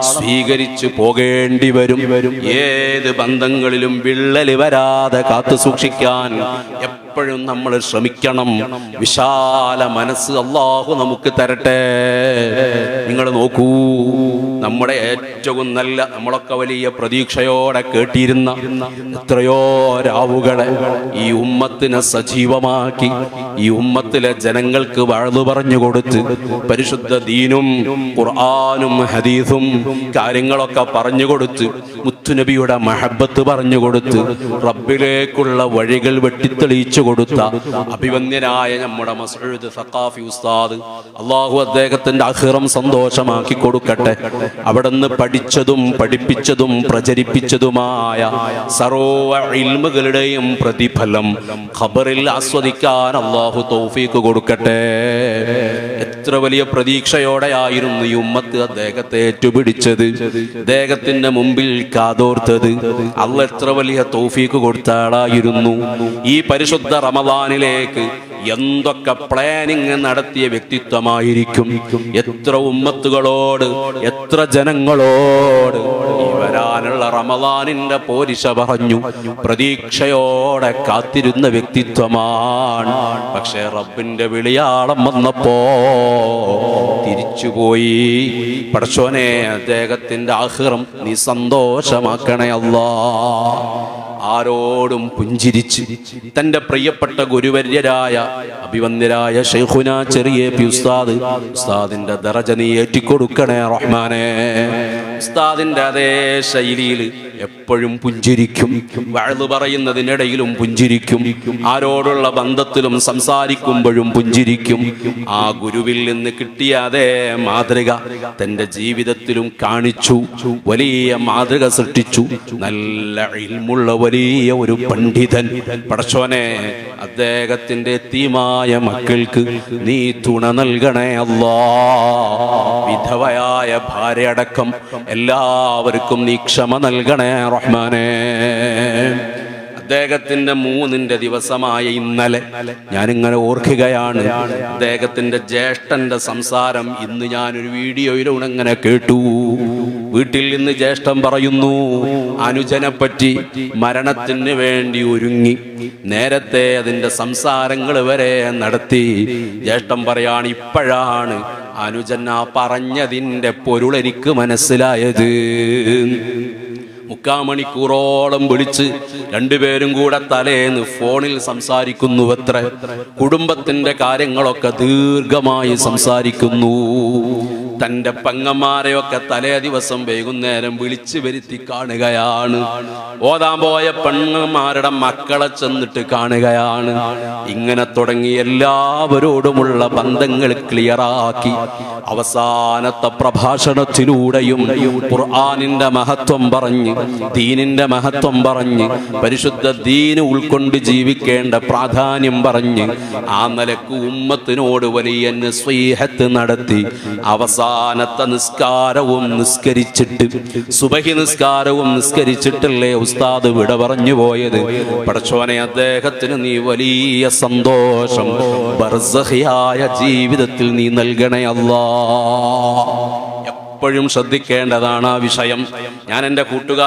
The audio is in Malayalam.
സ്വീകരിച്ചു പോകേണ്ടി വരും. ഏത് ബന്ധങ്ങളിലും വിള്ളൽ വരാതെ കാത്തു സൂക്ഷിക്കാൻ എപ്പോഴും നമ്മൾ ശ്രമിക്കണം. വിശാല മനസ്സ് അള്ളാഹു നമുക്ക് തരട്ടെ. നിങ്ങൾ നോക്കൂ. നമ്മുടെ ഏറ്റവും നല്ല നമ്മളൊക്കെ വലിയ പ്രതീക്ഷയോടെ കേട്ടിരുന്ന എത്രയോ രാവുകളെ ഈ ഉമ്മത്തിനെ സജീവമാക്കി ഈ ഉമ്മത്തിലെ ജനങ്ങൾക്ക് വാഴ്ന്നു പറഞ്ഞു കൊടുത്ത് പരിശുദ്ധ ദീനും ഖുർആാനും ഹദീസും കാര്യങ്ങളൊക്കെ പറഞ്ഞു കൊടുത്ത് മുത്തുനബിയുടെ മഹബത്ത് പറഞ്ഞു കൊടുത്ത് റബ്ബിലേക്കുള്ള വഴികൾ വെട്ടിത്തെളിയിച്ചു കൊടുത്ത അഭിവന്യനായ നമ്മുടെ മസ്ജിദ് സഖാഫി ഉസ്താദ് അള്ളാഹു അദ്ദേഹത്തിന്റെ അഹിറം സന്തോഷമാക്കി കൊടുക്കട്ടെ. അവിടുന്ന് പഠിച്ചതും പഠിപ്പിച്ചതും പ്രചരിപ്പിച്ചതുമായ സർവ ഇൽമുകളുടെയും പ്രതിഫലം ഖബറിൽ ആസ്വദിക്കാൻ അള്ളാഹു തൗഫീക്ക് കൊടുക്കട്ടെ. എത്ര വലിയ പ്രതീക്ഷയോടെയായിരുന്നു ഈ ഉമ്മത്ത് അദ്ദേഹത്തെ ഏറ്റുപിടിച്ചത്. അദ്ദേഹത്തിന്റെ മുമ്പിൽ കാതോർത്തത്. അള്ള എത്ര വലിയ തൗഫീക്ക് കൊടുത്താളായിരുന്നു ഈ പരിശുദ്ധ റമദാനിലേക്ക് എന്തൊക്കെ പ്ലാനിങ് നടത്തിയ വ്യക്തിത്വമായിരിക്കും? എത്ര ഉമ്മത്തുകളോട് എത്ര ജനങ്ങളോട്? വരാനുള്ള റമദാനിന്റെ പോരിശ പറഞ്ഞു പ്രതീക്ഷയോടെ കാത്തിരുന്ന വ്യക്തിത്വമാണ്. പക്ഷെ റബ്ബിന്റെ വിളിയാളം വന്നപ്പോ തിരിച്ചുപോയി. പടച്ചോനെ അദ്ദേഹത്തിന്റെ ആഹ്റം നീ സന്തോഷമാക്കണേ അല്ലാ. ആരോടും പുഞ്ചിരിച്ച് തന്റെ പ്രിയപ്പെട്ട ഗുരുവര്യരായ അഭിവന്ദ്യരായ ഷെയ്ഖുന ചെറിയ പി ഉസ്താദ് ഉസ്താദിന്റെ ദറജ നീ ഏറ്റിക്കൊടുക്കണേ റഹ്മാനെ. ഉസ്താദിന്റെ അതേ ശൈലിയിൽ എപ്പോഴും പുഞ്ചിരിക്കും വഴുതു പറയുന്നതിനിടയിലും പുഞ്ചിരിക്കും ആരോടുള്ള ബന്ധത്തിലും സംസാരിക്കുമ്പോഴും പുഞ്ചിരിക്കും. ആ ഗുരുവിൽ നിന്ന് കിട്ടിയ അതേ മാതൃക തന്റെ ജീവിതത്തിലും കാണിച്ചു വലിയ മാതൃക സൃഷ്ടിച്ചു നല്ല ഇൽമുള്ള വലിയ ഒരു പണ്ഡിതൻ. പടച്ചോനെ അദ്ദേഹത്തിന്റെ തീമായ മക്കൾക്ക് നീ തുണ നൽകണേ അല്ലാ. വിധവയായ ഭാര്യ അടക്കം എല്ലാവർക്കും നീ ക്ഷമ നൽകണേ റഹ്മാനേ. അദ്ദേഹത്തിന്റെ മൂന്നിന്റെ ദിവസമായ ഇന്നലെ ഞാനിങ്ങനെ ഓർക്കുകയാണ്. അദ്ദേഹത്തിന്റെ ജ്യേഷ്ഠന്റെ സംസാരം ഇന്ന് ഞാനൊരു വീഡിയോയിലൂടെ ഇങ്ങനെ കേട്ടു. വീട്ടിൽ നിന്ന് ജ്യേഷ്ഠം പറയുന്നു അനുജനെ പറ്റി മരണത്തിന് വേണ്ടി ഒരുങ്ങി. നേരത്തെ അതിന്റെ സംസാരങ്ങൾ വരെ നടത്തി. ജ്യേഷ്ഠം പറയാണ് ഇപ്പോഴാണ് അനുജൻ ആ പറഞ്ഞതിന്റെ പൊരുൾ എനിക്ക് മനസ്സിലായത്. മുക്കാ മണിക്കൂറോളം വിളിച്ച് രണ്ടുപേരും കൂടെ തലേന്ന് ഫോണിൽ സംസാരിക്കുന്നു അത്ര കുടുംബത്തിന്റെ കാര്യങ്ങളൊക്കെ ദീർഘമായി സംസാരിക്കുന്നു. തന്റെ പെങ്ങന്മാരെയൊക്കെ തലേ ദിവസം വൈകുന്നേരം വിളിച്ചു വരുത്തി കാണുകയാണ്. ഓതാൻ പോയ പെണ്ണന്മാരുടെ മക്കളെ ചെന്നിട്ട് കാണുകയാണ്. ഇങ്ങനെ തുടങ്ങി എല്ലാവരോടുമുള്ള ബന്ധങ്ങൾ ക്ലിയറാക്കി. അവസാനത്തെ പ്രഭാഷണത്തിലൂടെയും ഖുർആാനിന്റെ മഹത്വം പറഞ്ഞ് ദീനിന്റെ മഹത്വം പറഞ്ഞ് പരിശുദ്ധ ദീന് ഉൾക്കൊണ്ട് ജീവിക്കേണ്ട പ്രാധാന്യം പറഞ്ഞ് ആ നിലയ്ക്ക് ഉമ്മത്തിനോട് വലിയ സ്വീഹത്ത് നടത്തി. അവസാനത്തെ നിസ്കാരവും നിസ്കരിച്ചിട്ട് സുബഹി നിസ്കാരവും നിസ്കരിച്ചിട്ടല്ലേ ഉസ്താദ് വിട പറഞ്ഞു പോയത്? പടച്ചോനെ അദ്ദേഹത്തിന് നീ വലിയ സന്തോഷം. ബർസഹിയായ ജീവിതത്തിൽ നീ നൽകണേ അല്ലാ. എപ്പോഴും ശ്രദ്ധിക്കേണ്ടതാണ് ആ വിഷയം. ഞാൻ എന്റെ കൂട്ടുകാർ